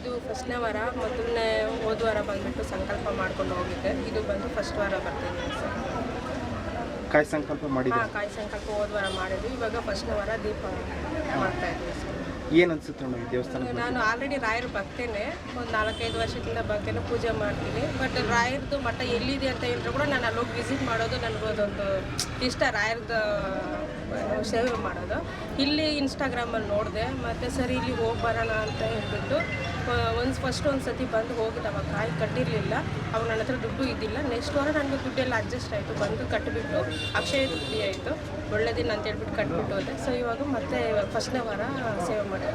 ಇದು ಫಸ್ಟ್ನೇ ವಾರ ಮೊದಲನೇ ಹೋದ ವಾರ ಬಂದ್ಬಿಟ್ಟು ಸಂಕಲ್ಪ ಮಾಡ್ಕೊಂಡು ಹೋಗಿದ್ದೆ. ಇದು ಬಂದು ಫಸ್ಟ್ ವಾರ ಬರ್ತಿದ್ದೀನಿ ಸರ್ ಕಾಯಿ ಸಂಕಲ್ಪ ಮಾಡಿ ಹಾಂ ಕಾಯಿ ಸಂಕಲ್ಪ ಹೋದ ವಾರ ಮಾಡಿದ್ವಿ. ಇವಾಗ ಫಸ್ಟ್ನೇ ವಾರ ದೀಪ ಮಾಡ್ತಾ ಇದ್ದೀವಿ ಸರ್ ಏನು ಅನ್ಸುತ್ತೆ ಮೇಡಮ್ ಈ ದೇವಸ್ಥಾನ ನಾನು ಆಲ್ರೆಡಿ ರಾಯರು ಬರ್ತೇನೆ ಒಂದು ನಾಲ್ಕೈದು ವರ್ಷದಿಂದ ಬರ್ತೇನೆ ಪೂಜೆ ಮಾಡ್ತೀನಿ. ಬಟ್ ರಾಯರದು ಮಠ ಎಲ್ಲಿದೆ ಅಂತ ಹೇಳಿದ್ರು ಕೂಡ ನಾನು ಅಲ್ಲೋಗಿ ವಿಸಿಟ್ ಮಾಡೋದು ನನಗೊಂದೊಂದು ಇಷ್ಟ. ರಾಯರದ್ದು ಏನು ಸೇವೆ ಮಾಡೋದು. ಇಲ್ಲಿ ಇನ್ಸ್ಟಾಗ್ರಾಮಲ್ಲಿ ನೋಡಿದೆ. ಮತ್ತು ಸರಿ ಇಲ್ಲಿ ಹೋಗಿ ಬರೋಣ ಅಂತ ಹೇಳ್ಬಿಟ್ಟು ಒಂದು ಫಸ್ಟ್ ಒಂದು ಸತಿ ಬಂದು ಹೋಗಿದ್ದೆ ಅವಾಗ ಕಾಯಿ ಕಟ್ಟಿರಲಿಲ್ಲ. ಅವಾಗ ನನ್ನ ಹತ್ರ ದುಡ್ಡು ಇದ್ದಿಲ್ಲ. ನೆಕ್ಸ್ಟ್ ವಾರ ನನಗೆ ದುಡ್ಡೆಲ್ಲ ಅಡ್ಜಸ್ಟ್ ಆಯಿತು. ಬಂದು ಕಟ್ಟಿಬಿಟ್ಟು ಅಕ್ಷಯ ತೃತೀಯ ಆಯಿತು. ಒಳ್ಳೆ ದಿನ ಅಂತ ಹೇಳ್ಬಿಟ್ಟು ಕಟ್ಬಿಟ್ಟು ಹೋದೆ. ಸೊ ಇವಾಗ ಮತ್ತೆ ಫಸ್ಟ್ನೇ ವಾರ ಸೇವೆ ಮಾಡಿದೆ.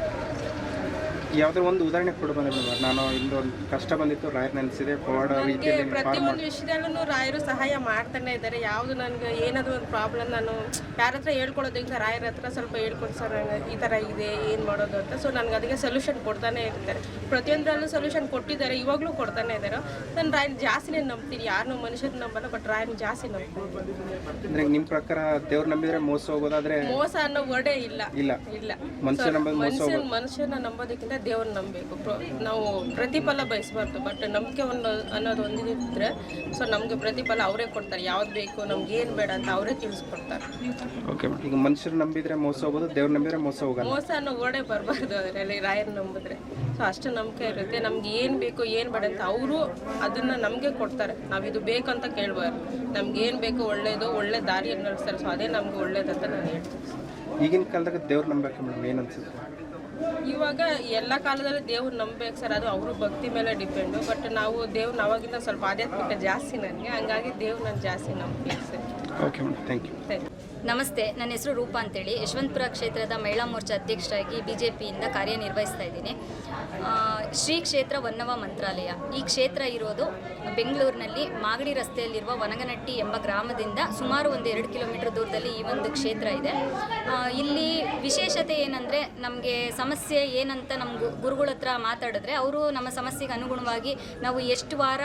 ಯಾವ್ದಾದ್ರು ಒಂದು ಉದಾಹರಣೆ ಕೊಡು ಮೇಡಮ್ ನಾನು ಇಲ್ಲೊಂದು ಕಷ್ಟ ಬಂದಿತ್ತು ರಾಯರ್ ನೆನೆಸಿದೆ ಪವಾಡ ರೀತಿಯಲ್ಲಿ ಪಾರು ಪ್ರತಿಯೊಂದು ವಿಷಯದಲ್ಲೂ ರಾಯರು ಸಹಾಯ ಮಾಡ್ತಾನೆ ಇದ್ದಾರೆ. ಯಾವುದು ನನಗೆ ಏನಾದರೂ ಒಂದು ಪ್ರಾಬ್ಲಮ್ ನಾನು ಯಾರ ಹತ್ರ ಹೇಳ್ಕೊಳ್ಳೋದಕ್ಕೆ ರಾಯರ ಹತ್ರ ಸ್ವಲ್ಪ ಹೇಳ್ಕೊಡಿ ಸರ್ ಈ ಥರ ಇದೆ ಏನು ಮಾಡೋದು ಅಂತ. ಸೊ ನನಗೆ ಅದಕ್ಕೆ ಸೊಲ್ಯೂಷನ್ ಕೊಡ್ತಾನೆ ಇರ್ತಾರೆ. ಪ್ರತಿಯೊಂದರಲ್ಲೂ ಸೊಲ್ಯೂಷನ್ ಕೊಟ್ಟಿದ್ದಾರೆ ಇವಾಗಲೂ ಕೊಡ್ತಾನೆ ಇದ್ದಾರೆ. ನಾನು ರಾಯನ್ ಜಾಸ್ತಿನೇ ನಂಬ್ತೀನಿ ಯಾರನ್ನೂ ಮನುಷ್ಯರು ನಂಬಲ್ಲ ಬಟ್ ರಾಯನ್ ಜಾಸ್ತಿ ನಂಬ್ತೀನಿ ಅಂದರೆ ನಿಮ್ಮ ಪ್ರಕಾರ ದೇವ್ರು ನಂಬಿದ್ರೆ ಮೋಸ ಹೋಗೋದಾದ್ರೆ ಮೋಸ ಅನ್ನೋ ವರ್ಡೇ ಇಲ್ಲ. ಇಲ್ಲ. ಇಲ್ಲ. ಮನುಷ್ಯ ಮನುಷ್ಯನ ಮನುಷ್ಯನ ನಂಬೋದಕ್ಕಿಂತ ದೇವ್ರನ್ನ ನಂಬಬೇಕು ನಾವು ಪ್ರತಿಫಲ ಬಯಸಬಾರ್ದು ಬಟ್ ನಂಬಿಕೆ ಒಂದು ಅನ್ನೋದು ಒಂದಿದ್ರೆ ಸೊ ನಮಗೆ ಪ್ರತಿಫಲ ಅವರೇ ಕೊಡ್ತಾರೆ. ಯಾವ್ದು ಬೇಕು ನಮ್ಗೆ ಏನು ಬೇಡ ಅಂತ ಅವರೇ ತಿಳಿಸ್ಕೊಡ್ತಾರೆ. ಓಕೆ ಮೇಡಮ್ ಈಗ ಮನುಷ್ಯರು ನಂಬಿದ್ರೆ ಮೋಸ ಹೋಗೋದು ದೇವ್ರ ನಂಬಿದ್ರೆ ಮೋಸ ಹೋಗೋದು ಮೋಸ ಅನ್ನೋ ಓಡೆ ಬರಬಾರ್ದು ಅದರಲ್ಲಿ ರಾಯರ್ ನಂಬಿದ್ರೆ. ಸೊ ಅಷ್ಟು ನಂಬಿಕೆ ಇರುತ್ತೆ. ನಮ್ಗೆ ಏನು ಬೇಕು ಏನು ಬೇಡ ಅಂತ ಅವರು ಅದನ್ನ ನಮಗೆ ಕೊಡ್ತಾರೆ. ನಾವು ಇದು ಬೇಕಂತ ಕೇಳಬಾರ್ದು. ನಮ್ಗೆ ಏನು ಬೇಕು ಒಳ್ಳೇದು ಒಳ್ಳೆ ದಾರಿಯನ್ನು ನಡೆಸ್ತಾರೆ ಸೊ ಅದೇ ನಮ್ಗೆ ಒಳ್ಳೇದಂತ ನಾನು ಹೇಳ್ತೀನಿ. ಈಗಿನ ಕಾಲದಾಗ ದೇವ್ರ ನಂಬಬೇಕು ಮೇಡಮ್ ಏನು ಅನ್ಸುತ್ತೆ? ಇವಾಗ ಎಲ್ಲ ಕಾಲದಲ್ಲಿ ದೇವ್ರ ನಂಬಬೇಕು ಸರ್ ಅದು ಅವರು ಭಕ್ತಿ ಮೇಲೆ ಡಿಪೆಂಡು. ಬಟ್ ನಾವು ದೇವ್ರನ್ನ ಅವಾಗಿಂದ ಸ್ವಲ್ಪ ಆಧ್ಯಾತ್ಮಿಕ ಜಾಸ್ತಿ ನನಗೆ ಹಂಗಾಗಿ ದೇವ್ರು ನಾನು ಜಾಸ್ತಿ ನಂಬಬೇಕು sir. Okay madam thank you thank you ನಮಸ್ತೆ, ನನ್ನ ಹೆಸರು ರೂಪಾ ಅಂತೇಳಿ. ಯಶವಂತಪುರ ಕ್ಷೇತ್ರದ ಮಹಿಳಾ ಮೋರ್ಚಾ ಅಧ್ಯಕ್ಷರಾಗಿ ಬಿ ಜೆ ಪಿಯಿಂದ ಕಾರ್ಯನಿರ್ವಹಿಸ್ತಾ ಇದ್ದೀನಿ. ಶ್ರೀ ಕ್ಷೇತ್ರ ವನ್ನವ ಮಂತ್ರಾಲಯ. ಈ ಕ್ಷೇತ್ರ ಇರೋದು ಬೆಂಗಳೂರಿನಲ್ಲಿ ಮಾಗಡಿ ರಸ್ತೆಯಲ್ಲಿರುವ ವನಗನಟ್ಟಿ ಎಂಬ ಗ್ರಾಮದಿಂದ ಸುಮಾರು ಒಂದು ಎರಡು ಕಿಲೋಮೀಟರ್ ದೂರದಲ್ಲಿ ಈ ಒಂದು ಕ್ಷೇತ್ರ ಇದೆ. ಇಲ್ಲಿ ವಿಶೇಷತೆ ಏನಂದರೆ ನಮಗೆ ಸಮಸ್ಯೆ ಏನಂತ ನಮ್ಮ ಗುರುಗಳ ಹತ್ರ ಮಾತಾಡಿದ್ರೆ ಅವರು ನಮ್ಮ ಸಮಸ್ಯೆಗೆ ಅನುಗುಣವಾಗಿ ನಾವು ಎಷ್ಟು ವಾರ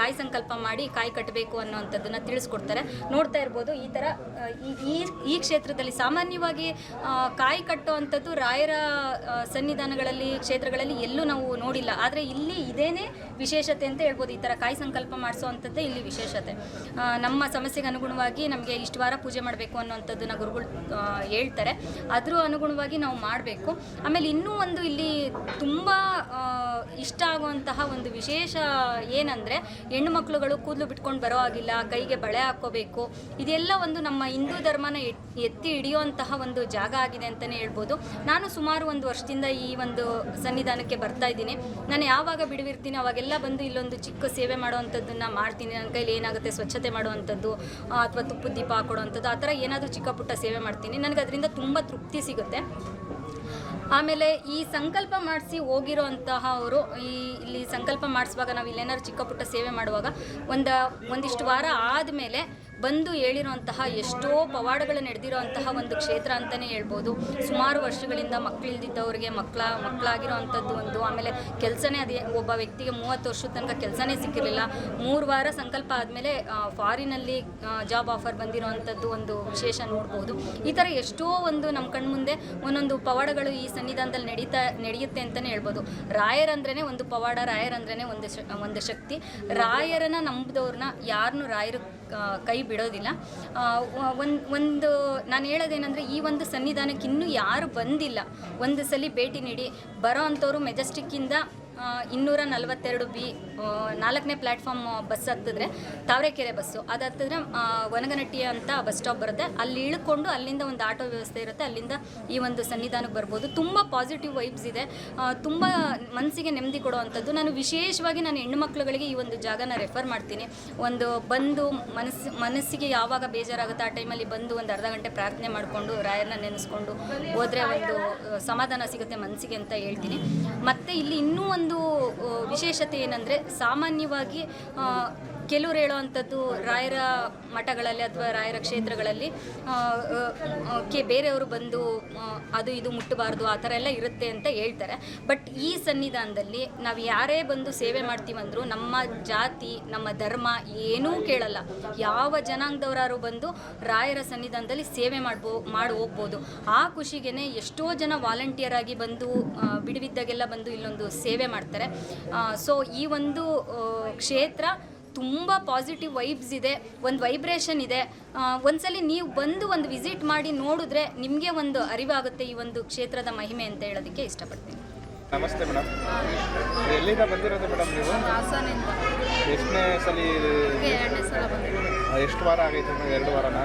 ಕಾಯಿ ಸಂಕಲ್ಪ ಮಾಡಿ ಕಾಯಿ ಕಟ್ಟಬೇಕು ಅನ್ನೋವಂಥದ್ದನ್ನು ತಿಳಿಸ್ಕೊಡ್ತಾರೆ. ನೋಡ್ತಾ ಇರ್ಬೋದು ಈ ಥರ ಈ, ಈ- ಕ್ಷೇತ್ರದಲ್ಲಿ ಸಾಮಾನ್ಯವಾಗಿ ಕಾಯಿ ಕಟ್ಟುವಂಥದ್ದು ರಾಯರ ಸನ್ನಿಧಾನಗಳಲ್ಲಿ, ಕ್ಷೇತ್ರಗಳಲ್ಲಿ ಎಲ್ಲೂ ನಾವು ನೋಡಿಲ್ಲ. ಆದರೆ ಇಲ್ಲಿ ಇದೇನೇ ವಿಶೇಷತೆ ಅಂತ ಹೇಳ್ಬೋದು. ಈ ಥರ ಕಾಯಿ ಸಂಕಲ್ಪ ಮಾಡಿಸೋವಂಥದ್ದೇ ಇಲ್ಲಿ ವಿಶೇಷತೆ. ನಮ್ಮ ಸಮಸ್ಯೆಗೆ ಅನುಗುಣವಾಗಿ ನಮಗೆ ಇಷ್ಟು ವಾರ ಪೂಜೆ ಮಾಡಬೇಕು ಅನ್ನೋವಂಥದ್ದನ್ನ ಗುರುಗಳು ಹೇಳ್ತಾರೆ. ಅದ್ರ ಅನುಗುಣವಾಗಿ ನಾವು ಮಾಡಬೇಕು. ಆಮೇಲೆ ಇನ್ನೂ ಒಂದು ಇಲ್ಲಿ ತುಂಬ ಇಷ್ಟ ಆಗುವಂತಹ ಒಂದು ವಿಶೇಷ ಏನಂದರೆ, ಹೆಣ್ಣು ಮಕ್ಕಳುಗಳು ಕೂದಲು ಬಿಟ್ಕೊಂಡು ಬರೋ ಆಗಿಲ್ಲ ಕೈಗೆ ಬಳೆ ಹಾಕ್ಕೋಬೇಕು ಇದೆಲ್ಲ ಒಂದು ನಮ್ಮ ಹಿಂದೂ ಧರ್ಮನ ಎತ್- ಎತ್ತಿ ಹಿಡಿಯುವಂತಹ ಒಂದು ಜಾಗ ಆಗಿದೆ ಅಂತಲೇ ಹೇಳ್ಬೋದು. ನಾನು ಸುಮಾರು ಒಂದು ವರ್ಷದಿಂದ ಈ ಒಂದು ಸನ್ನಿಧಾನಕ್ಕೆ ಬರ್ತಾ ಇದ್ದೀನಿ. ನಾನು ಯಾವಾಗ ಬಿಡುವಿರ್ತೀನಿ ಅವಾಗೆಲ್ಲ ಬಂದು ಇಲ್ಲೊಂದು ಚಿಕ್ಕ ಸೇವೆ ಮಾಡುವಂಥದ್ದನ್ನು ಮಾಡ್ತೀನಿ. ನನ್ನ ಕೈಲಿ ಏನಾಗುತ್ತೆ ಸ್ವಚ್ಛತೆ ಮಾಡುವಂಥದ್ದು ಅಥವಾ ತುಪ್ಪದ ದೀಪ ಹಾಕೊಡುವಂಥದ್ದು, ಆ ಥರ ಏನಾದರೂ ಚಿಕ್ಕ ಪುಟ್ಟ ಸೇವೆ ಮಾಡ್ತೀನಿ. ನನಗೆ ಅದರಿಂದ ತುಂಬ ತೃಪ್ತಿ ಸಿಗುತ್ತೆ. ಆಮೇಲೆ ಈ ಸಂಕಲ್ಪ ಮಾಡಿಸಿ ಹೋಗಿರೋ ಅಂತಹ ಅವರು, ಈ ಇಲ್ಲಿ ಸಂಕಲ್ಪ ಮಾಡಿಸುವಾಗ ನಾವು ಇಲ್ಲೇನಾದ್ರು ಚಿಕ್ಕ ಪುಟ್ಟ ಸೇವೆ ಮಾಡುವಾಗ ಒಂದು ಒಂದಿಷ್ಟು ವಾರ ಆದಮೇಲೆ ಬಂದು ಹೇಳಿರೋಂತಹ ಎಷ್ಟೋ ಪವಾಡಗಳು ನಡೆದಿರೋಂತಹ ಒಂದು ಕ್ಷೇತ್ರ ಅಂತಲೇ ಹೇಳ್ಬೋದು. ಸುಮಾರು ವರ್ಷಗಳಿಂದ ಮಕ್ಕಳಿಲ್ದಿದ್ದವ್ರಿಗೆ ಮಕ್ಕಳ ಮಕ್ಕಳಾಗಿರೋ ಅಂಥದ್ದು ಒಂದು. ಆಮೇಲೆ ಕೆಲಸನೇ ಅದೇ, ಒಬ್ಬ ವ್ಯಕ್ತಿಗೆ ಮೂವತ್ತು ವರ್ಷದ ತನಕ ಕೆಲಸನೇ ಸಿಕ್ಕಿರಲಿಲ್ಲ. ಮೂರು ವಾರ ಸಂಕಲ್ಪ ಆದಮೇಲೆ ಫಾರಿನಲ್ಲಿ ಜಾಬ್ ಆಫರ್ ಬಂದಿರೋ ಅಂಥದ್ದು ಒಂದು ವಿಶೇಷ ನೋಡ್ಬೋದು. ಈ ಥರ ಎಷ್ಟೋ ಒಂದು ನಮ್ಮ ಕಣ್ಮುಂದೆ ಒಂದೊಂದು ಪವಾಡಗಳು ಈ ಸನ್ನಿಧಾನದಲ್ಲಿ ನಡೀತಾ, ನಡೆಯುತ್ತೆ ಅಂತಲೇ ಹೇಳ್ಬೋದು. ರಾಯರಂದ್ರೇ ಒಂದು ಪವಾಡ ರಾಯರಂದ್ರೇ ಒಂದು ಒಂದು ಶಕ್ತಿ. ರಾಯರನ್ನ ನಂಬಿದವ್ರನ್ನ ಯಾರನ್ನೂ ರಾಯರು ಕೈ ಬಿಡೋದಿಲ್ಲ. ಒಂದು ಒಂದು, ನಾನು ಹೇಳೋದೇನೆಂದರೆ ಈ ಒಂದು ಸನ್ನಿಧಾನಕ್ಕೆ ಇನ್ನೂ ಯಾರು ಬಂದಿಲ್ಲ. ಒಂದು ಸಲ ಭೇಟಿ ನೀಡಿ, ಬರೋ ಅಂಥವ್ರು ಮೆಜೆಸ್ಟಿಕ್ಕಿಂದ ಇನ್ನೂರ ನಲವತ್ತೆರಡು ಬಿ ನಾಲ್ಕನೇ ಪ್ಲ್ಯಾಟ್ಫಾರ್ಮ್ ಬಸ್ ಹತ್ತಿದ್ರೆ ತಾವರೆಕೆರೆ ಬಸ್ಸು ಅದು ಹತ್ತಿದ್ರೆ ಒನಗನಟ್ಟಿ ಅಂತ ಬಸ್ ಸ್ಟಾಪ್ ಬರುತ್ತೆ. ಅಲ್ಲಿ ಇಳ್ಕೊಂಡು ಅಲ್ಲಿಂದ ಒಂದು ಆಟೋ ವ್ಯವಸ್ಥೆ ಇರುತ್ತೆ. ಅಲ್ಲಿಂದ ಈ ಒಂದು ಸನ್ನಿಧಾನಕ್ಕೆ ಬರ್ಬೋದು. ತುಂಬ ಪಾಸಿಟಿವ್ ವೈಬ್ಸ್ ಇದೆ. ತುಂಬ ಮನಸ್ಸಿಗೆ ನೆಮ್ಮದಿ ಕೊಡುವಂಥದ್ದು. ನಾನು ವಿಶೇಷವಾಗಿ ನಾನು ಹೆಣ್ಣು ಮಕ್ಕಳುಗಳಿಗೆ ಈ ಒಂದು ಜಾಗನ ರೆಫರ್ ಮಾಡ್ತೀನಿ. ಒಂದು ಬಂದು ಮನಸ್ಸು ಮನಸ್ಸಿಗೆ ಯಾವಾಗ ಬೇಜಾರಾಗುತ್ತೆ, ಆ ಟೈಮಲ್ಲಿ ಬಂದು ಒಂದು ಅರ್ಧ ಗಂಟೆ ಪ್ರಾರ್ಥನೆ ಮಾಡಿಕೊಂಡು ರಾಯರನ್ನ ನೆನೆಸ್ಕೊಂಡು ಹೋದರೆ ಒಂದು ಸಮಾಧಾನ ಸಿಗುತ್ತೆ ಮನಸ್ಸಿಗೆ ಅಂತ ಹೇಳ್ತೀನಿ. ಮತ್ತು ಇಲ್ಲಿ ಇನ್ನೂ ಒಂದು ಆ, ವಿಶೇಷತೆ ಏನಂದರೆ ಸಾಮಾನ್ಯವಾಗಿ ಕೆಲವ್ರು ಹೇಳುವಂಥದ್ದು ರಾಯರ ಮಠಗಳಲ್ಲಿ ಅಥವಾ ರಾಯರ ಕ್ಷೇತ್ರಗಳಲ್ಲಿ ಕೆ, ಬೇರೆಯವರು ಬಂದು ಅದು ಇದು ಮುಟ್ಟಬಾರ್ದು, ಆ ಥರ ಎಲ್ಲ ಇರುತ್ತೆ ಅಂತ ಹೇಳ್ತಾರೆ. ಬಟ್ ಈ ಸನ್ನಿಧಾನದಲ್ಲಿ ನಾವು ಯಾರೇ ಬಂದು ಸೇವೆ ಮಾಡ್ತೀವಂದ್ರೂ ನಮ್ಮ ಜಾತಿ, ನಮ್ಮ ಧರ್ಮ ಏನೂ ಕೇಳಲ್ಲ. ಯಾವ ಜನಾಂಗದವರಾರು ಬಂದು ರಾಯರ ಸನ್ನಿಧಾನದಲ್ಲಿ ಸೇವೆ ಮಾಡ್ಬೋ, ಮಾಡಿ ಹೋಗ್ಬೋದು. ಆ ಖುಷಿಗೆ ಎಷ್ಟೋ ಜನ ವಾಲಂಟಿಯರ್ ಆಗಿ ಬಂದು ಬಿಡುವಿದ್ದಾಗೆಲ್ಲ ಬಂದು ಇಲ್ಲೊಂದು ಸೇವೆ ಮಾಡ್ತಾರೆ. ಸೊ ಈ ಒಂದು ಕ್ಷೇತ್ರ ತುಂಬ ಪಾಸಿಟಿವ್ ವೈಬ್ಸ್ ಇದೆ ಒಂದು ವೈಬ್ರೇಷನ್ ಇದೆ. ಒಂದ್ಸಲ ನೀವು ಬಂದು ಒಂದು ವಿಸಿಟ್ ಮಾಡಿ ನೋಡಿದ್ರೆ ನಿಮಗೆ ಒಂದು ಅರಿವಾಗುತ್ತೆ ಈ ಒಂದು ಕ್ಷೇತ್ರದ ಮಹಿಮೆ ಅಂತ ಹೇಳೋದಕ್ಕೆ ಇಷ್ಟಪಡ್ತೀನಿ. ನಮಸ್ತೆ ಮೇಡಮ್. ಎಲ್ಲಿಂದ ಬಂದಿರೋದು ಮೇಡಮ್ ನೀವು? ಎಷ್ಟನೇ ಸಲ ಎಷ್ಟು ವಾರ ಆಗೈತೆ ಮೇಡಮ್ ಎರಡು ವಾರನ?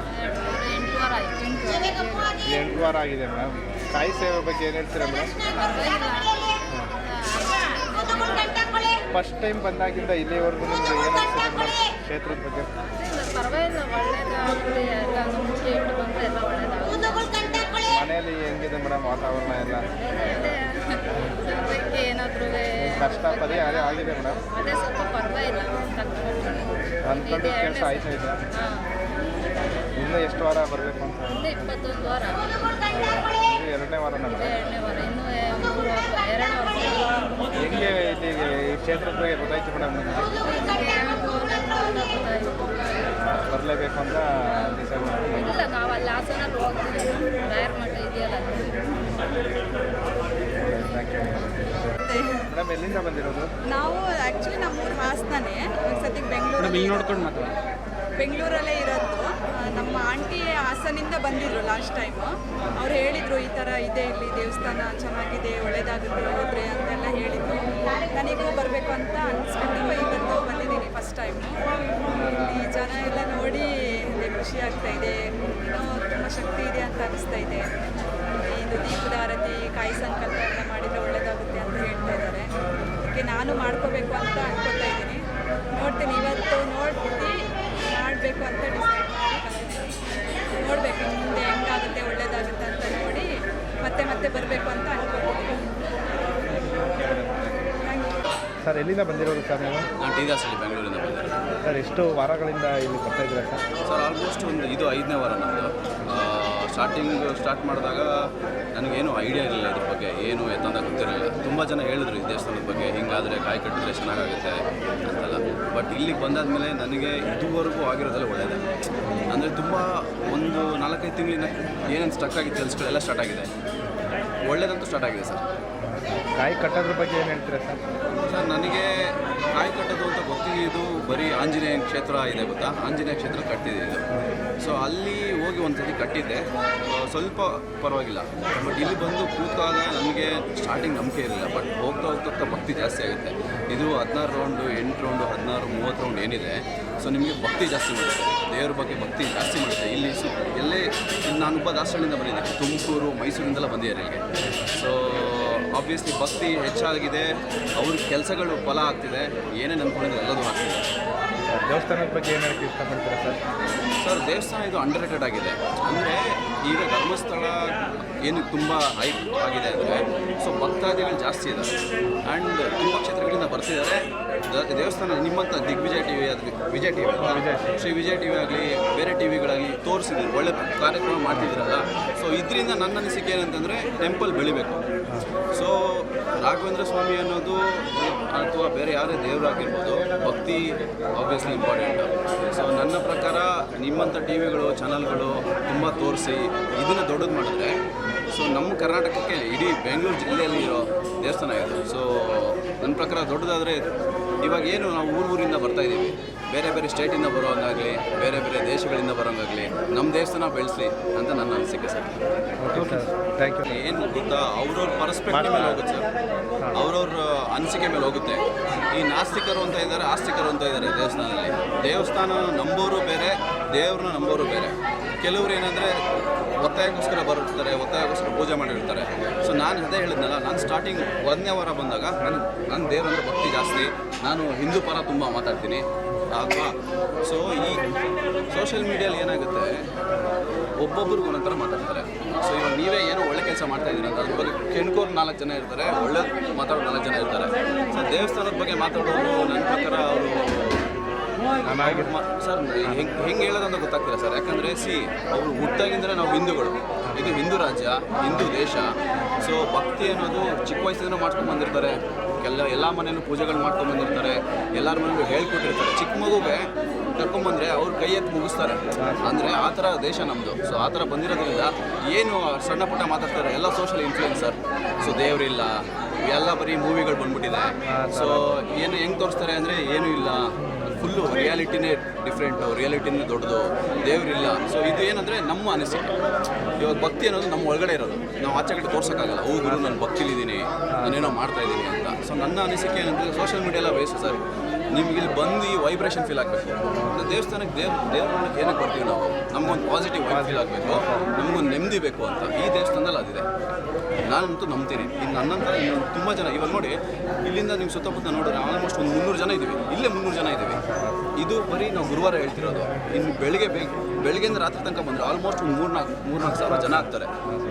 ಎಂಟು ವಾರ ಆಗಿದೆ ಮೇಡಮ್. ಕಾಯಿ ಸೇವೆ ಬಗ್ಗೆ ಏನು ಹೇಳ್ತೀರಾ ಮೇಡಮ್? ಫಸ್ಟ್ ಟೈಮ್ ಬಂದಾಗಿಂದ ಇಲ್ಲಿವರೆಗೂ ನಿಮಗೆ ಏನು ಅನಿಸಿದೆ ಕ್ಷೇತ್ರದ ಬಗ್ಗೆ? ಪರವಾಗಿಲ್ಲ ಒಳ್ಳೇದಾಗುತ್ತೆ ಎಲ್ಲ ಮುಂಚೆ ಇಟ್ಟು ಬಂದರೆ ಎಲ್ಲ ಒಳ್ಳೇದಾಗುತ್ತೆ. ಮನೆಯಲ್ಲಿ ಹೆಂಗಿದೆ ಮೇಡಮ್ ವಾತಾವರಣ ಎಲ್ಲ? ಕಷ್ಟ ಏನಾದರೂ ಕಷ್ಟ ಪರಿಹಾರ ಆಗಿದೆ ಮೇಡಮ್? ಅದೇ ಸ್ವಲ್ಪ ಪರವಾಗಿಲ್ಲ ಅಂದ್ಕೊಂಡು ಕೆಲಸ ಆಯ್ತಾ ಇದೆ ಇನ್ನೂ? ಎಷ್ಟು ವಾರ ಬರಬೇಕು ಅಂತ? ಇಪ್ಪತ್ತೊಂದು ವಾರ. ಎರಡನೇ ವಾರ ನಮಗೆ ಎರಡನೇ ವಾರ ಇನ್ನೂ ಮೂರು ವಾರ ಎರಡು ವಾರ ಹೆಂಗೆ ಇಲ್ಲಿಗೆ ಈ ಕ್ಷೇತ್ರದ ಬಗ್ಗೆ ಗೊತ್ತಾಯ್ತು ಮೇಡಮ್ ಬರಲೇಬೇಕು ಅಂತ ಡಿಸೈಡ್ ಮಾಡಿ ಇಲ್ಲ ನಾವು ಅಲ್ಲಿ ಹಾಸನಲ್ಲಿ ಹೋಗ್ತೀವಿ. ರಾಯರ ಮಠ ಇದೆಯಲ್ಲ. ಮೇಡಮ್ ಎಲ್ಲಿಂದ ಬಂದಿರೋದು? ನಾವು ಆ್ಯಕ್ಚುಲಿ ನಮ್ಮೂರು ಹಾಸನೇ ಸದ್ಯಕ್ಕೆ ಬೆಂಗಳೂರು ಬೆಂಗಳೂರಲ್ಲೇ ಇರೋದು. ನಮ್ಮ ಆಂಟಿ ಹಾಸನಿಂದ ಬಂದಿದ್ರು ಲಾಸ್ಟ್ ಟೈಮ್ ಅವ್ರು ಹೇಳಿದರು, ಈ ಥರ ಇದೆ ಇಲ್ಲಿ, ದೇವಸ್ಥಾನ ಚೆನ್ನಾಗಿದೆ, ಒಳ್ಳೇದಾಗುತ್ತೆ, ಹೋದ್ರೆ, ಅಂತೆಲ್ಲ ಹೇಳಿದ್ರು. ನನಗೂ ಬರಬೇಕು ಅಂತ ಅನಿಸ್ಬಿಟ್ಟು ಇವತ್ತು ಬಂದಿದ್ದೀನಿ ಫಸ್ಟ್ ಟೈಮ್ ಇಲ್ಲಿ ಜನ ಎಲ್ಲ ನೋಡಿ ಖುಷಿ ಆಗ್ತಾ ಇದೆ. ಇನ್ನೂ ತುಂಬ ಶಕ್ತಿ ಇದೆ ಅಂತ ಅನಿಸ್ತಾ ಇದೆ. ಇದು ದೀಪದಾರತಿ ಕಾಯಿ ಸಂಕಲ್ಪ ಎಲ್ಲ ಮಾಡಿದರೆ ಒಳ್ಳೇದಾಗುತ್ತೆ ಅಂತ ಹೇಳ್ತಾ ಇದ್ದಾರೆ. ಅದಕ್ಕೆ ನಾನು ಮಾಡ್ಕೋಬೇಕು ಅಂತ ಅನ್ಕೋತಾ ಇದ್ದೀನಿ. ನೋಡ್ತೀನಿ, ಇವತ್ತು ನೋಡ್ತೀನಿ, ಮಾಡಬೇಕು ಅಂತ ಮತ್ತೆ ಮತ್ತೆ ಬರಬೇಕು ಅಂತ ಅನ್ಕೊಂಡಿದ್ದೀನಿ. ಸರ್ ಎಲ್ಲಿಂದ ಬಂದಿರೋದು ಸರ್ ನೀವು? ನಾನು ಟಿ ದಾಸಲ್ಲಿ ಬೆಂಗಳೂರಿಂದ ಬಂದಿರೋದು. ಸರ್ ಎಷ್ಟು ವಾರಗಳಿಂದ ಇಲ್ಲಿ ಬರ್ತಾ ಇದ್ದೀರಾ ಸರ್? ಸರ್ ಆಲ್ಮೋಸ್ಟ್ ಒಂದು ಇದು ಐದನೇ ವಾರ ನಾನು ಸ್ಟಾರ್ಟಿಂಗ್ ಸ್ಟಾರ್ಟ್ ಮಾಡಿದಾಗ ನನಗೇನು ಐಡಿಯಾ ಇರಲಿಲ್ಲ ಇದ್ರ ಬಗ್ಗೆ ಏನು ಎತ್ತಂತ ಗೊತ್ತಿರಲಿಲ್ಲ. ತುಂಬ ಜನ ಹೇಳಿದ್ರು ಈ ದೇವಸ್ಥಾನದ ಬಗ್ಗೆ ಹಿಂಗಾದರೆ ಕಾಯಿ ಕಟ್ಟಿದ್ರೆ ಚೆನ್ನಾಗಾಗುತ್ತೆ ಅಂತೆಲ್ಲ. ಬಟ್ ಇಲ್ಲಿಗೆ ಬಂದಾದ ಮೇಲೆ ನನಗೆ ಇದುವರೆಗೂ ಆಗಿರೋದೆಲ್ಲ ಒಳ್ಳೆಯದೇ ಅಂದರೆ ತುಂಬ ಒಂದು ತಿಂಗಳಿಂದ ಏನೇನು ಸ್ಟಕ್ ಆಗಿತ್ತು ಕೆಲಸಗಳೆಲ್ಲ ಸ್ಟಾರ್ಟ್ ಆಗಿದೆ. ಒಳ್ಳೇದಂತೂ ಸ್ಟಾರ್ಟ್ ಆಗಿದೆ ಸರ್. ಕಾಯಿ ಕಟ್ಟೋದ್ರ ಬಗ್ಗೆ ಏನು ಹೇಳ್ತೀರಾ ಸರ್? ಸರ್ ನನಗೆ ಕಾಯಿ ಕಟ್ಟೋದು ಅಂತ ಗೊತ್ತಿದ್ದು ಬರೀ ಆಂಜನೇಯ ಕ್ಷೇತ್ರ ಇದೆ ಗೊತ್ತಾ? ಆಂಜನೇಯ ಕ್ಷೇತ್ರ ಕಟ್ಟಿದೆ ಇದು. ಸೊ ಅಲ್ಲಿ ಹೋಗಿ ಒಂದು ಸತಿ ಕಟ್ಟಿದ್ದೆ ಸ್ವಲ್ಪ ಪರವಾಗಿಲ್ಲ. ಬಟ್ ಇಲ್ಲಿ ಬಂದು ಕೂತಾಗ ನಮಗೆ ಸ್ಟಾರ್ಟಿಂಗ್ ನಂಬಿಕೆ ಇರಲಿಲ್ಲ. ಬಟ್ ಹೋಗ್ತಾ ಹೋಗ್ತಾ ಭಕ್ತಿ ಜಾಸ್ತಿ ಆಗುತ್ತೆ. ಇದು ಹದಿನಾರು ರೌಂಡು ಎಂಟು ರೌಂಡು ಹದಿನಾರು ಮೂವತ್ತು ರೌಂಡ್ ಏನಿದೆ. ಸೊ ನಿಮಗೆ ಭಕ್ತಿ ಜಾಸ್ತಿ ಮಾಡುತ್ತೆ. ದೇವ್ರ ಬಗ್ಗೆ ಭಕ್ತಿ ಜಾಸ್ತಿ ಮಾಡುತ್ತೆ. ಎಲ್ಲೇ ಇಲ್ಲಿ ನಾನು ಒಬ್ಬ ದಾಸಹಳ್ಳಿಯಿಂದ ಬಂದಿದ್ದೆ. ತುಮಕೂರು ಮೈಸೂರಿಂದೆಲ್ಲ ಬಂದಿದ್ದಾರೆ ಇಲ್ಲಿಗೆ. ಸೊ ಆಬ್ವಿಯಸ್ಲಿ ಭಕ್ತಿ ಹೆಚ್ಚಾಗಿದೆ. ಅವ್ರ ಕೆಲಸಗಳು ಫಲ ಆಗ್ತಿದೆ. ಏನೇನು ಅಂದ್ಕೊಂಡಿದ್ರೆ ಎಲ್ಲದೂ ಆಗ್ತಿದೆ. ದೇವಸ್ಥಾನದ ಬಗ್ಗೆ ಏನಾದ್ರು ಇಷ್ಟಪಡ್ತೀರಾ ಸರ್? ಸರ್ ದೇವಸ್ಥಾನ ಇದು ಅಂಡರ್ ರೇಟೆಡ್ ಆಗಿದೆ. ಅಂದರೆ ಈಗ ಧರ್ಮಸ್ಥಳ ಏನು ತುಂಬ ಹೈಪ್ ಆಗಿದೆ ಅಂದರೆ ಸೊ ಭಕ್ತಾದಿಗಳು ಜಾಸ್ತಿ ಇದ್ದಾರೆ. ಆ್ಯಂಡ್ ತುಂಬ ಕ್ಷೇತ್ರಗಳಿಂದ ಬರ್ತಿದ್ದಾರೆ. ದೇವಸ್ಥಾನ ನಿಮ್ಮಂಥ ದಿಗ್ವಿಜಯ ಟಿ ವಿ ಅದು Vijay T V Shri Vijaya T V ಆಗಲಿ ಬೇರೆ ಟಿ ವಿಗಳಾಗಲಿ ತೋರಿಸಿದ್ರು ಒಳ್ಳೆ ಕಾರ್ಯಕ್ರಮ ಮಾಡ್ತಿದ್ರಲ್ಲ ಸೊ ಇದರಿಂದ ನನ್ನ ಅನಿಸಿಕೆ ಏನಂತಂದರೆ ಟೆಂಪಲ್ ಬೆಳಿಬೇಕು. ಸೊ ರಾಘವೇಂದ್ರ ಸ್ವಾಮಿ ಅನ್ನೋದು, ಅಥವಾ ಬೇರೆ ಯಾರೇ ದೇವರಾಗಿರ್ಬೋದು ಭಕ್ತಿ ಆಬ್ವಿಯಸ್ಲಿ ಇಂಪಾರ್ಟೆಂಟ್ ಸೊ ನನ್ನ ಪ್ರಕಾರ ನಿಮ್ಮಂಥ ಟಿ ವಿಗಳು ಚಾನಲ್ಗಳು ತುಂಬ ತೋರಿಸಿ ಇದನ್ನು ದೊಡ್ಡದು ಮಾಡಿದ್ರೆ ಸೊ ನಮ್ಮ ಕರ್ನಾಟಕಕ್ಕೆ ಇಡೀ ಬೆಂಗಳೂರು ಜಿಲ್ಲೆಯಲ್ಲಿ ಇರೋ ದೇವಸ್ಥಾನ ಇದು. ಸೊ ನನ್ನ ಪ್ರಕಾರ ದೊಡ್ಡದಾದರೆ ಇವಾಗ ಏನು ನಾವು ಊರೂರಿಂದ ಬರ್ತಾ ಇದ್ದೀವಿ. ಬೇರೆ ಬೇರೆ ಸ್ಟೇಟಿಂದ ಬರೋಂಗಾಗಲಿ ಬೇರೆ ಬೇರೆ ದೇಶಗಳಿಂದ ಬರೋಂಗಾಗಲಿ ನಮ್ಮ ದೇಶನ ಬೆಳೆಸಲಿ ಅಂತ ನನ್ನ ಅನಿಸಿಕೆ ಸರ್. ಥ್ಯಾಂಕ್ ಯು ಏನು ಗೊತ್ತಾ ಅವ್ರವ್ರ ಪರ್ಸ್ಪೆಕ್ಟಿವ್ ಮೇಲೆ ಹೋಗುತ್ತೆ ಸರ್. ಅವ್ರವ್ರ ಅನಿಸಿಕೆ ಮೇಲೆ ಹೋಗುತ್ತೆ. ಈ ನಾಸ್ತಿಕರು ಅಂತ ಇದ್ದಾರೆ ಆಸ್ತಿಕರು ಅಂತ ಇದ್ದಾರೆ ದೇವಸ್ಥಾನದಲ್ಲಿ. ದೇವಸ್ಥಾನ ನಂಬೋರು ಬೇರೆ ದೇವ್ರನ್ನ ನಂಬೋರು ಬೇರೆ. ಕೆಲವರು ಏನಂದರೆ ಒತ್ತಾಯಕ್ಕೋಸ್ಕರ ಬರುತ್ತಾರೆ ಒತ್ತಾಯಕ್ಕೋಸ್ಕರ ಪೂಜೆ ಮಾಡಿರ್ತಾರೆ. ಸೊ ನಾನು ಅದೇ ಹೇಳಿದ್ನಲ್ಲ ನಾನು ಸ್ಟಾರ್ಟಿಂಗ್ ಒಂದನೇ ವಾರ ಬಂದಾಗ ನನ್ನ ನನ್ನ ದೇವರಂದ್ರೆ ಭಕ್ತಿ ಜಾಸ್ತಿ. ನಾನು ಹಿಂದೂ ಪರ ತುಂಬ ಮಾತಾಡ್ತೀನಿ. ಅಲ್ವಾ ಸೊ ಈ ಸೋಷಿಯಲ್ ಮೀಡಿಯಲ್ಲಿ ಏನಾಗುತ್ತೆ? ಒಬ್ಬೊಬ್ರಿಗೆ ಒಂದೊಂಥರ ಮಾತಾಡ್ತಾರೆ. ಸೊ ಇವಾಗ ನೀವೇ ಏನೋ ಒಳ್ಳೆ ಕೆಲಸ ಮಾಡ್ತಾ ಇದ್ದೀರಿ ಅಂತ ಅದ್ರ ಬಗ್ಗೆ ಕೆಣ್ಕೋರು ನಾಲ್ಕು ಜನ ಇರ್ತಾರೆ ಒಳ್ಳೆ ಮಾತಾಡೋ ನಾಲ್ಕು ಜನ ಇರ್ತಾರೆ. ಸೊ ದೇವಸ್ಥಾನದ ಬಗ್ಗೆ ಮಾತಾಡೋರು ನನ್ನ ಪ್ರಕಾರ ಅವರು ಸರ್ ಹೆಂಗೆ ಹೆಂಗೆ ಹೇಳೋದಂತ ಗೊತ್ತಾಗ್ತಿಲ್ಲ ಸರ್. ಯಾಕಂದರೆ ಸಿ ಅವರು ಹುಟ್ಟಾಗಿಂದರೆ ನಾವು ಹಿಂದೂಗಳು. ಇದು ಹಿಂದೂ ರಾಜ್ಯ, ಹಿಂದೂ ದೇಶ. ಸೊ ಭಕ್ತಿ ಅನ್ನೋದು ಚಿಕ್ಕ ವಯಸ್ಸಿಂದ ಮಾಡ್ಕೊಂಡು ಬಂದಿರ್ತಾರೆ. ಎಲ್ಲ ಎಲ್ಲ ಮನೆಯಲ್ಲೂ ಪೂಜೆಗಳು ಮಾಡ್ಕೊಂಡು ಬಂದಿರ್ತಾರೆ. ಎಲ್ಲರ ಮನೆಯಲ್ಲೂ ಹೇಳ್ಕೊಟ್ಟಿರ್ತಾರೆ. ಚಿಕ್ಕ ಮಗುಗೆ ಕರ್ಕೊಂಡ್ಬಂದರೆ ಅವ್ರ ಕೈ ಎತ್ತಿ ಮುಗಿಸ್ತಾರೆ. ಅಂದರೆ ಆ ಥರ ದೇಶ ನಮ್ಮದು ಸೊ ಆ ಥರ ಬಂದಿರೋದ್ರಿಂದ ಏನು ಸಣ್ಣ ಪುಟ್ಟ ಮಾತಾಡ್ತಾರೆ, ಎಲ್ಲ ಸೋಷಿಯಲ್ ಇನ್ಫ್ಲೂಯೆನ್ಸರ್ ಸೊ ದೇವರಿಲ್ಲ, ಎಲ್ಲ ಬರೀ ಮೂವಿಗಳು ಬಂದ್ಬಿಟ್ಟಿದೆ. ಸೊ ಏನು ಹೆಂಗೆ ತೋರಿಸ್ತಾರೆ ಅಂದರೆ ಏನೂ ಇಲ್ಲ. ಫುಲ್ಲು ರಿಯಾಲಿಟಿನೇ ಡಿಫ್ರೆಂಟು ರಿಯಾಲಿಟಿನೇ ದೊಡ್ಡದು, ದೇವರಿಲ್ಲ. ಸೊ ಇದು ಏನಂದರೆ ನಮ್ಮ ಅನಿಸಿಕೆ. ಇವಾಗ ಭಕ್ತಿ ಅನ್ನೋದು ನಮ್ಮ ಒಳಗಡೆ ಇರೋದು. ನಾವು ಆಚೆ ಕಡೆ ತೋರ್ಸೋಕ್ಕಾಗಲ್ಲ. ಹೂ ಗುರು, ನಾನು ಭಕ್ತಿಲಿದ್ದೀನಿ. ನಾನೇನೋ ಮಾಡ್ತಾ ಇದ್ದೀನಿ ಅಂತ. ಸೊ ನನ್ನ ಅನಿಸಿಕೆ ಏನಂದರೆ ಸೋಷಿಯಲ್ ಮೀಡಿಯಾ ಎಲ್ಲ ಬೇಸ್ ಸರ್ ನಿಮ್ಗೆ ಇಲ್ಲಿ ಬಂದು ಈ ವೈಬ್ರೇಷನ್ ಫೀಲ್ ಆಗಬೇಕು. ದೇವಸ್ಥಾನಕ್ಕೆ ದೇವ್ ದೇವ್ರನ್ನ ಏನಕ್ಕೆ ಬರ್ತೀವಿ ನಾವು? ನಮಗೊಂದು ಪಾಸಿಟಿವ್ ವೈಬ್ ಫೀಲ್ ಆಗಬೇಕು. ನಮಗೊಂದು ನೆಮ್ಮದಿ ಬೇಕು ಅಂತ ಈ ದೇವಸ್ಥಾನದಲ್ಲಿ ಅದಿದೆ. ನಾನಂತೂ ನಂಬ್ತೀನಿ. ಇನ್ನು ನನ್ನಂತರ ಇನ್ನೊಂದು ತುಂಬ ಜನ ಇವಾಗ ನೋಡಿ, ಇಲ್ಲಿಂದ ನಿಮ್ಮ ಸುತ್ತಮುತ್ತ ನೋಡಿದ್ರೆ ಆಲ್ಮೋಸ್ಟ್ ಒಂದು ಮುನ್ನೂರು ಜನ ಇದ್ದೀವಿ. ಇಲ್ಲೇ ಮುನ್ನೂರು ಜನ ಇದ್ದೀವಿ. ಇದು ಬರೀ ನಾವು ಗುರುವಾರ ಹೇಳ್ತಿರೋದು. ಇನ್ನು ಬೆಳಿಗ್ಗೆ ಬೇಗ ಬೆಳಗ್ಗೆಯಿಂದ ರಾತ್ರಿ ತನಕ ಬಂದರೆ ಆಲ್ಮೋಸ್ಟ್ ಒಂದು ಮೂರ್ನಾಲ್ಕು ಮೂರ್ನಾಲ್ಕು ಸಾವಿರ ಜನ ಆಗ್ತಾರೆ.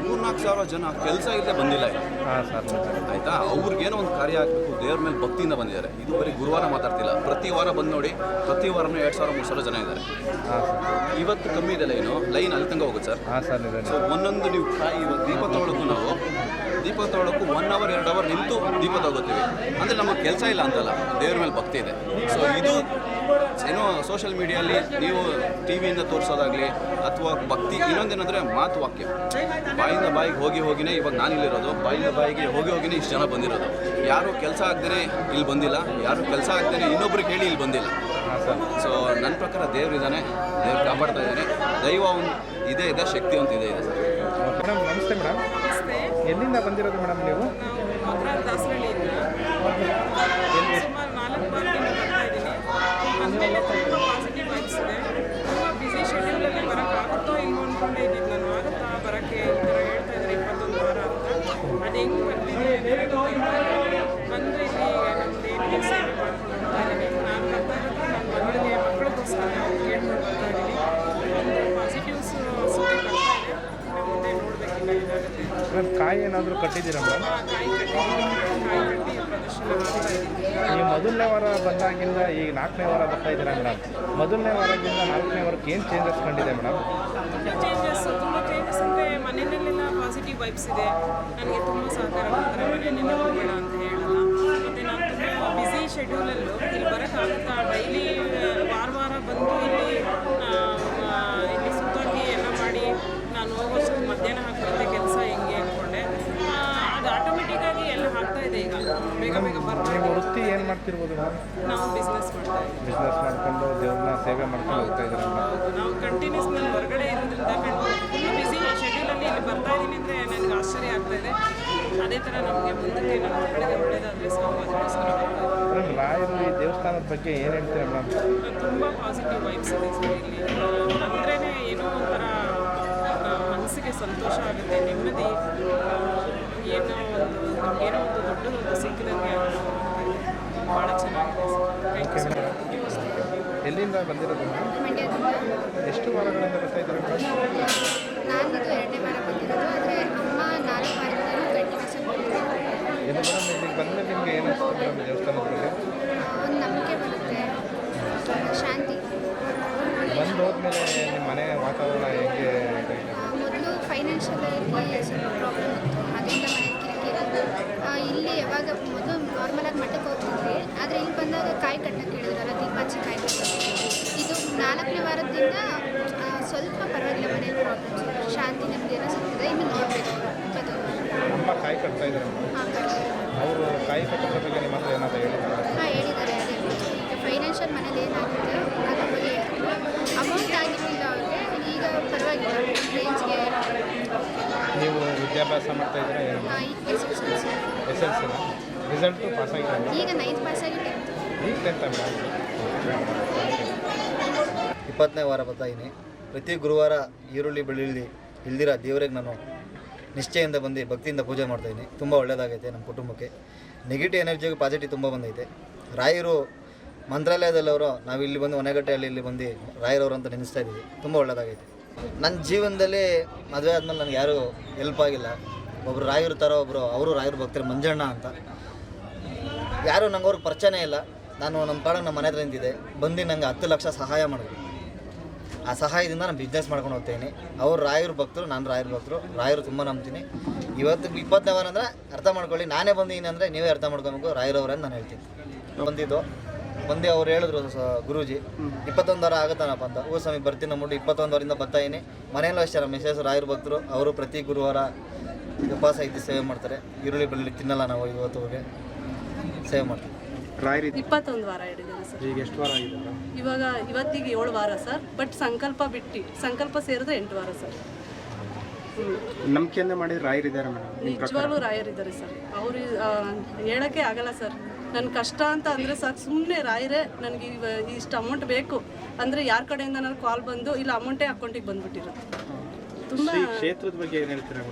ಮೂರ್ನಾಲ್ಕು ಸಾವಿರ ಜನ ಕೆಲಸ ಇಲ್ಲದೆ ಬಂದಿಲ್ಲ ಆಯಿತಾ? ಅವ್ರಿಗೇನೋ ಒಂದು ಕಾರ್ಯ ಆಗಬೇಕು ದೇವ್ರ ಮೇಲೆ ಭಕ್ತಿಯಿಂದ ಬಂದಿದ್ದಾರೆ. ಇದು ಬರೀ ಗುರುವಾರ ಮಾತಾಡ್ತಿಲ್ಲ. ಪ್ರತಿ ವಾರ ಬಂದು ನೋಡಿ ಪ್ರತಿ ವಾರನೂ ಎರಡು ಸಾವಿರ ಮೂರು ಸಾವಿರ ಜನ ಇದ್ದಾರೆ. ಇವತ್ತು ಕಮ್ಮಿ ಇದೆ ಲೈನು ಲೈನ್ ಅಲ್ಲಿ ತಂಗ ಹೋಗುತ್ತೆ ಸರ್. ಸೊ ಒಂದೊಂದು ನೀವು ಕಾಯಿ ಇವತ್ತು ದೀಪ ತೊಗೊಳಕ್ಕೂ ನಾವು ದೀಪ ತೊಗೊಳಕ್ಕೂ ಒನ್ ಅವರ್ ಎರಡು ಅವರ್ ನಿಂತು ದೀಪ ತಗೋತೀವಿ ಅಂದರೆ ನಮಗೆ ಕೆಲಸ ಇಲ್ಲ ಅಂತಲ್ಲ ದೇವ್ರ ಮೇಲೆ ಭಕ್ತಿ ಇದೆ. ಸೊ ಇದು ಏನೋ ಸೋಷಿಯಲ್ ಮೀಡಿಯಲ್ಲಿ ನೀವು ಟಿ ವಿಯಿಂದ ತೋರಿಸೋದಾಗಲಿ ಅಥವಾ ಭಕ್ತಿ ಇನ್ನೊಂದೇನೆಂದರೆ ಮಾತು ವಾಕ್ಯ ಬಾಯಿಂದ ಬಾಯಿಗೆ ಹೋಗಿ ಹೋಗಿನೇ ಇವಾಗ ನಾನು ಇಲ್ಲಿರೋದು ಬಾಯಿಂದ ಬಾಯಿಗೆ ಹೋಗಿ ಹೋಗಿನೇ ಇಷ್ಟು ಜನ ಬಂದಿರೋದು. ಯಾರು ಕೆಲಸ ಆಗ್ದೇ ಇಲ್ಲಿ ಬಂದಿಲ್ಲ ಯಾರು ಕೆಲಸ ಆಗ್ದೇ ಇನ್ನೊಬ್ರಿಗೆ ಹೇಳಿ ಇಲ್ಲಿ ಬಂದಿಲ್ಲ. ಸೊ ನನ್ನ ಪ್ರಕಾರ ದೇವ್ರು ಇದ್ದಾನೆ ದೇವ್ರು ಕಾಪಾಡ್ತಾ ಇದ್ದಾನೆ ದೈವ ಒಂದು ಇದೇ ಇದೆ ಶಕ್ತಿ ಅಂತ ಇದೆ ಇದೆ ಸರ್. ಮೇಡಮ್ ನಮಸ್ತೆ ಮೇಡಮ್. ನಮಸ್ತೆ. ಎಲ್ಲಿಂದ ಬಂದಿರೋದು ಮೇಡಮ್ ನೀವು ನಾವು ಮಕ್ಕಳ ದಾಸರಳ್ಳಿಯಿಂದ ಸುಮಾರು ನಾಲ್ಕು ವಾರದಿಂದ ಬರ್ತಾ ಇದ್ದೀನಿ ಅಂದಮೇಲೆ ತುಂಬ ಪಾಸಿಟಿವ್ ವೈಬ್ಸ್ ಇದೆ ತುಂಬ ಬ್ಯುಸಿ ಶೆಡ್ಯೂಲಲ್ಲಿ ಬರೋಕ್ಕಾಗುತ್ತೋ ಇಲ್ವೋ ಅಂದ್ಕೊಂಡೇ ಇದ್ದಿದ್ದು ನಾನು ಆಗುತ್ತಾ ಬರೋಕ್ಕೆ ಈ ಥರ ಹೇಳ್ತಾ ಇದ್ದಾರೆ ಇಪ್ಪತ್ತೊಂದು ವಾರ ಅಂತ ಅದು ಹೆಂಗೆ ಬರ್ತಿದೆ ಅಂದರೆ ಗೊತ್ತಿಲ್ಲ ಬಂದು ಇಲ್ಲಿ ನಮ್ಮದು ಏನಿದೆ ಸೇವೆ ಮಾಡ್ಕೊಂಡು ಹೋಗ್ತಾ ಇದ್ದೀನಿ ನಾನು ಬರ್ತಾ ಇರೋದು ನನ್ನ ಮಗಳಿಗೆ ಮಕ್ಕಳಿಗೋಸ್ಕರ ಕೇಳ್ಕೊಂಡು ಬರ್ತಾ ಇದ್ದೀನಿ ಒಂದು ಪಾಸಿಟಿವ್ಸ್ ಸುದ್ದಿ ಬರ್ತಾ ಇದೆ ಮುಂದೆ ನೋಡಬೇಕಿಲ್ಲ ಏನಾಗುತ್ತೆ ಮೇಡಮ್ ಕಾಯಿ ಏನಾದರೂ ಕಟ್ಟಿದ್ದೀರಾ ಮೇಡಮ್? ಈ ಮೊದಲನೇ ವಾರ ಬಂದಾಗಿಂದ ಈಗ ನಾಲ್ಕನೇ ವಾರ ಬರ್ತಾ ಇದ್ದೀರಾ ಮೇಡಮ್? ಮೊದಲನೇ ವಾರದಿಂದ ನಾಲ್ಕನೇ ವಾರಕ್ಕೆ ಏನು ಚೇಂಜಸ್ ಕಂಡಿದೆ ಮೇಡಮ್? ಚೇಂಜಸ್ ತುಂಬ ಚೇಂಜಸ್ ಅಂದರೆ ಮನೆಯಲ್ಲೆಲ್ಲ ಪಾಸಿಟಿವ್ ವೈಬ್ಸ್ ಇದೆ. ನನಗೆ ತುಂಬ ಸಹಕಾರ ಮಾಡ್ತಾರೆ ಮನೆಯಲ್ಲೆಲ್ಲ ಹೋಗೋಣ ಅಂತ ಹೇಳಲ್ಲ. ಮತ್ತು ನಾನು ತುಂಬ ಬ್ಯುಸಿ ಶೆಡ್ಯೂಲಲ್ಲೂ ಇಲ್ಲಿ ಬರೋಕ್ಕಾಗುತ್ತಾ? ಡೈಲಿ ಮಾಡ್ತಿರ್ಬೋದು ನಾವು ಬಿಸ್ನೆಸ್ ಮಾಡ್ತಾ ಇದ್ದೀವಿ. ಬಿಸ್ನೆಸ್ ಮಾಡ್ಕೊಂಡು ದೇವ್ರನ್ನ ಸೇವೆ ಮಾಡ್ಕೊಂಡು ಹೋಗ್ತಾ ಇದ್ದಾರೆ ಹೌದು ನಾವು ಕಂಟಿನ್ಯೂಸ್ ನಾನು ಹೊರಗಡೆ ಇರೋದ್ರಿಂದ ಫುಲ್ ಶೆಡ್ಯೂಲ್ ಶೆಡ್ಯೂಲಲ್ಲಿ ಇಲ್ಲಿ ಬರ್ತಾ ಇದ್ದೀನಿ ಅಂದರೆ ನನಗೆ ಆಶ್ಚರ್ಯ ಆಗ್ತಾ ಇದೆ. ಅದೇ ಥರ ನಮಗೆ ಮುಂದಕ್ಕೆ ನಮ್ಮ ಮಕ್ಕಳಿಗೆ ಒಳ್ಳೇದಾದರೆ ಸೊ ಅದಕ್ಕೋಸ್ಕರ ಬರ್ತಾ ಇದ್ದೀನಿ. ಮೇಡಮ್ ರಾಯರು ಈ ದೇವಸ್ಥಾನದ ಬಗ್ಗೆ ಏನು ಹೇಳ್ತೀರಾ ಮೇಡಮ್? ತುಂಬ ಪಾಸಿಟಿವ್ ವೈಬ್ಸ್ ಇದೆ ಸರ್ ಇಲ್ಲಿ. ಅಂದ್ರೇನೆ ಏನೋ ಒಂಥರ ಮನಸ್ಸಿಗೆ ಸಂತೋಷ ಆಗುತ್ತೆ ನೆಮ್ಮದಿ ಏನೋ ಒಂದು ಏನೋ ಒಂದು ದೊಡ್ಡದೊಂದು ಸಿಕ್ಕಿದಂಗೆ ಭಾಳ ಚೆನ್ನಾಗಿದೆ ಎಲ್ಲಿಂದ ಬಂದಿರೋದು ಮಂಡ್ಯದಿಂದ ಎಷ್ಟು ವಾರಗಳಿಂದ ಬರ್ತಾ ಇದ್ದಾರೆ ಮೇಡಮ್ ನಾನಿದು ಎರಡನೇ ವಾರ ಬಂದಿರೋದು ಆದರೆ ಅಮ್ಮ ನಾಲ್ಕು ವಾರದಿಂದ ಕಂಟಿನ್ಯೂಸ್ ಇದು ಮೇಡಮ್ ಇಲ್ಲಿಗೆ ಬಂದರೆ ನಿಮಗೆ ಏನು ಅನಿಸ್ತು ಮೇಡಮ್ ದೇವಸ್ಥಾನದ ಬಗ್ಗೆ ಒಂದು ನಂಬಿಕೆ ಬರುತ್ತೆ. ಶಾಂತಿ. ಬಂದು ಹೋದ್ಮೇಲೆ ನಿಮ್ಮ ಮನೆ ವಾತಾವರಣ ಹೇಗೆ? ಮೊದಲು ಫೈನಾನ್ಷಿಯಲ್ ಸ್ವಲ್ಪ ಪ್ರಾಬ್ಲಮ್ ಇತ್ತು. ಅದರಿಂದ ಮನೆ ಇಲ್ಲಿ ಯಾವಾಗ ಮೊದಲು ನಾರ್ಮಲಾಗಿ ಮಠಕ್ಕೆ ಹೋಗ್ತಿದ್ವಿ. ಆದರೆ ಇಲ್ಲಿ ಬಂದಾಗ ಕಾಯಿ ಕಟ್ಟಕ್ಕೆ ಹೇಳಿದ್ರಲ್ಲ ದೀಪ ಹಚ್ಚಿ ಕಾಯಿ ಇದು ನಾಲ್ಕನೇ ವಾರದಿಂದ ಸ್ವಲ್ಪ ಪರವಾಗಿಲ್ಲ ಮನೇಲಿ ಪ್ರಾಬ್ಲಮ್ಸ್ ಶಾಂತಿ ನಮಗೆ ಏನೋ ಸಿಗ್ತದೆ. ಇನ್ನು ನೋಡಬೇಕು. ಇಪ್ಪತ್ತೊಂದು ಕಾಯಿ ಕಟ್ತಾ ಇದ್ದಾರೆ. ಅವರು ಕಾಯಿ ಕಟ್ಟೋದ್ರ ಬಗ್ಗೆ ಮಾತ್ರ ಹತ್ರ ಏನಾದರೂ ಹೇಳಿದ್ದಾರೆ ಹಾಂ ಹೇಳಿದ್ದಾರೆ ಅದೇ ಈಗ ಫೈನಾನ್ಷಿಯಲ್ ಮನೇಲಿ ಏನಾಗುತ್ತೆ ಅದ್ರ ಬಗ್ಗೆ ಹೇಳಿದ್ರು ಅಮೌಂಟ್ ಆಗಿರಲಿಲ್ಲ ಅವ್ರಿಗೆ ಈಗ ಪರವಾಗಿಲ್ಲ ರೇಂಜ್ಗೆ ನೀವು ವಿದ್ಯಾಭ್ಯಾಸ ಮಾಡ್ತಾ ಇದ್ದೀರಾ ಏನು? S L C S L ಸಿನ ರಿಸಲ್ಟು ಪಾಸ್ ಆಗಿದೆ ಈಗ ನೈನ್ತ್ ಪಾಸ್ ಆಗಿ ಟೆಂತ್ ಈಗ ಟೆಂತ್ ಮೇಡಮ್ ಇಪ್ಪತ್ತನೇ ವಾರ ಬರ್ತಾ ಇದ್ದೀನಿ ಪ್ರತಿ ಗುರುವಾರ ಈರುಳ್ಳಿ ಬೆಳ್ಳುಳ್ಳಿ ಇಲ್ದಿರ ದೇವರಿಗೆ ನಾನು ನಿಶ್ಚಯದಿಂದ ಬಂದು ಭಕ್ತಿಯಿಂದ ಪೂಜೆ ಮಾಡ್ತಾಯಿದ್ದೀನಿ ತುಂಬ ಒಳ್ಳೆಯದಾಗೈತೆ ನಮ್ಮ ಕುಟುಂಬಕ್ಕೆ. ನೆಗೆಟಿವ್ ಎನರ್ಜಿಗೆ ಪಾಸಿಟಿವ್ ತುಂಬ ಬಂದೈತೆ. ರಾಯರು ಮಂತ್ರಾಲಯದಲ್ಲವರು ನಾವು ಇಲ್ಲಿ ಬಂದು ಮನೆಗಟ್ಟೆಯಲ್ಲಿ ಇಲ್ಲಿ ಬಂದು ರಾಯರವರು ಅಂತ ನೆನೆಸ್ತಾ ಇದ್ದೀವಿ ತುಂಬ ಒಳ್ಳೆಯದಾಗೈತೆ ನನ್ನ ಜೀವನದಲ್ಲಿ ಮದುವೆ ಆದಮೇಲೆ ನನಗೆ ಯಾರು ಹೆಲ್ಪ್ ಆಗಿಲ್ಲ. ಒಬ್ಬರು ರಾಯರು ಥರ ಒಬ್ಬರು ಅವರು ರಾಯರು ಭಕ್ತರು ಮಂಜಣ್ಣ ಅಂತ. ಯಾರು ನಂಗೆ ಅವ್ರಿಗೆ ಪರಿಚಯನೇ ಇಲ್ಲ. ನಾನು ನಮ್ಮ ಪಾಡಕ್ಕೆ ನಮ್ಮ ಮನೆ ಹತ್ರ ನಿಂತಿದ್ದೆ. ಬಂದು ನಂಗೆ ಹತ್ತು ಲಕ್ಷ ಸಹಾಯ ಮಾಡಿದ್ರು. ಆ ಸಹಾಯದಿಂದ ನಾನು ಬಿಸ್ನೆಸ್ ಮಾಡ್ಕೊಂಡು ಹೋಗ್ತೀನಿ. ಅವ್ರು ರಾಯರು ಭಕ್ತರು, ನಾನು ರಾಯರು ಭಕ್ತರು. ರಾಯರು ತುಂಬ ನಂಬ್ತೀನಿ. ಇವತ್ತು ಇಪ್ಪತ್ತನೇ ಅಂದರೆ ಅರ್ಥ ಮಾಡ್ಕೊಳ್ಳಿ. ನಾನೇ ಬಂದಿದ್ದೀನಿ ಅಂದರೆ ನೀವೇ ಅರ್ಥ ಮಾಡ್ಕೊಬೇಕು. ರಾಯರವ್ರೆ ನಾನು ಹೇಳ್ತೀನಿ. ಬಂದಿದ್ದು. ಬಂದು ಅವ್ರು ಹೇಳಿದ್ರು ಸ ಗುರೂಜಿ ಇಪ್ಪತ್ತೊಂದು ವಾರ ಆಗುತ್ತಾನಪ್ಪ ಅಂತ. ಓ ಸ್ವಾಮಿ ಬರ್ತೀನಿ ನಮ್ಮ ಇಪ್ಪತ್ತೊಂದು ವಾರದಿಂದ ಬರ್ತಾ ಇದೀನಿ. ಮನೆಯಲ್ಲೂ ಅಷ್ಟೇ ನಮ್ಮ ಮೆಸೇಜ್ ರಾಯರ ಭಕ್ತರು ಅವರು ಪ್ರತಿ ಗುರುವಾರ ಉಪವಾಸ ಇದ್ದು ಸೇವೆ ಮಾಡ್ತಾರೆ. ಈರುಳ್ಳಿ ಬೆಳ್ಳಿ ತಿನ್ನಲ್ಲ ನಾವು ಇವತ್ತು ಹೋಗಿ. ಸೇವೆ ಮಾಡ್ತೀವಿ. ರಾಯರಿ ಇಪ್ಪತ್ತೊಂದು ವಾರ ಹಿಡಿದಿದೆ ಸರ್. ಈಗ ಎಷ್ಟು ವಾರ ಆಗಿದೆ ಇವಾಗ ಇವತ್ತಿಗೆ ಏಳು ವಾರ ಸರ್ ಬಟ್ ಸಂಕಲ್ಪ ಬಿಟ್ಟು ಸಂಕಲ್ಪ ಸೇರಿದ್ರೆ ಎಂಟು ವಾರ ಸರ್. ನಂಬಿಕೆಯಿಂದ ಮಾಡಿದ್ರೆ ರಾಯರಿದ್ದಾರೆ ಮೇಡಮ್ ನಿಜವಾಗ್ಲೂ ರಾಯರಿದ್ದಾರೆ ಸರ್. ಅವರು ಹೇಳೋಕ್ಕೆ ಆಗಲ್ಲ ಸರ್. ನನ್ನ ಕಷ್ಟ ಅಂತ ಅಂದರೆ ಸಾಕು ಸುಮ್ಮನೆ ರಾಯರೇ ನನಗೆ ಇಷ್ಟು ಅಮೌಂಟ್ ಬೇಕು. ಅಂದರೆ ಯಾರ ಕಡೆಯಿಂದ ನಾನು ಕಾಲ್ ಬಂದು ಇಲ್ಲ ಅಮೌಂಟೇ ಅಕೌಂಟಿಗೆ ಬಂದ್ಬಿಟ್ಟಿರುತ್ತೆ ತುಂಬ ಕ್ಷೇತ್ರದ ಬಗ್ಗೆ ಏನು ಹೇಳ್ತೀರಾ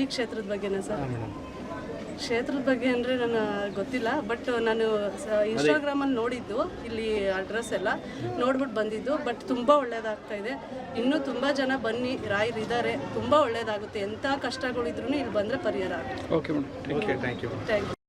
ಈ ಕ್ಷೇತ್ರದ ಬಗ್ಗೆನಾ ಸರ್? ಕ್ಷೇತ್ರದ ಬಗ್ಗೆ ಅಂದರೆ ನಾನು ಗೊತ್ತಿಲ್ಲ ಬಟ್ ನಾನು ಇನ್ಸ್ಟಾಗ್ರಾಮಲ್ಲಿ ನೋಡಿದ್ದು ಇಲ್ಲಿ ಅಡ್ರೆಸ್ ಎಲ್ಲ ನೋಡ್ಬಿಟ್ಟು ಬಂದಿದ್ದು ಬಟ್ ತುಂಬ ಒಳ್ಳೇದಾಗ್ತಾ ಇದೆ. ಇನ್ನೂ ತುಂಬ ಜನ ಬನ್ನಿ ರಾಯರಿದ್ದಾರೆ ತುಂಬ ಒಳ್ಳೇದಾಗುತ್ತೆ. ಎಂಥ ಕಷ್ಟಗಳಿದ್ರು ಇಲ್ಲಿ ಬಂದರೆ ಪರಿಹಾರ ಆಗುತ್ತೆ. Okay madam. Thank you thank you